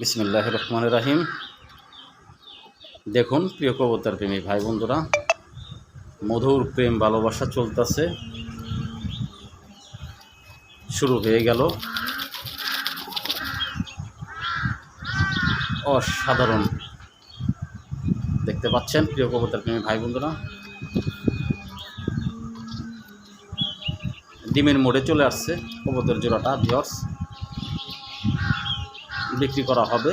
বিসমিল্লাহ রহমান রাহিম। দেখুন, প্রিয় কবতার প্রেমী ভাই বন্ধুরা, মধুর প্রেম ভালোবাসা চলতেছে। শুরু হয়ে গেল। অসাধারণ। দেখতে পাচ্ছেন, প্রিয় কবতার প্রেমী ভাই বন্ধুরা। ডিমের মোড়ে চলে আসছে কবুতর জোড়াটা ভিওর্স বিক্রি করা হবে।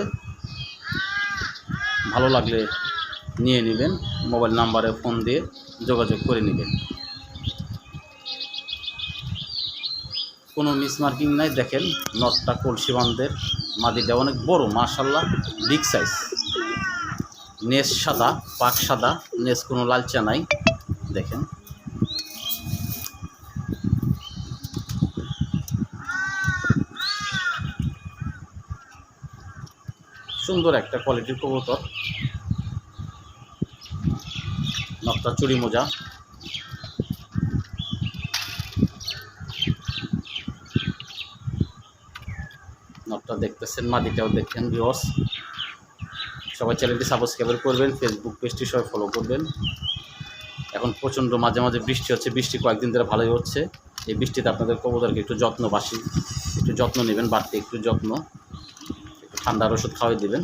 ভালো লাগলে নিয়ে নেবেন। মোবাইল নাম্বারে ফোন দিয়ে যোগাযোগ করে নেবেন। কোনো মিসমার্কিং নাই, দেখেন নটটা কলসি বান্ধের মাদিটা অনেক বড় মাশাল্লাহ বিগ সাইজ নেস সাদা পাক সাদা, নেস কোনো লালচা নাই, দেখেন। সুন্দর একটা কোয়ালিটির কবুতর। নকটা চুরি মোজা। নকটা দেখতেছেন, মাদিটাও দেখেন ভিওস সবাই চ্যানেলটি সাবস্ক্রাইব করবেন ফেসবুক পেজটি সবাই ফলো করবেন। এখন প্রচণ্ড মাঝে মাঝে বৃষ্টি হচ্ছে, বৃষ্টি কয়েকদিন ধরে ভালোই হচ্ছে। এই বৃষ্টিতে আপনাদের কবুতরকে একটু যত্নবাসী একটু যত্ন নেবেন, বাড়তি একটু যত্ন। ঠান্ডার ওষুধ খাওয়াই দেবেন।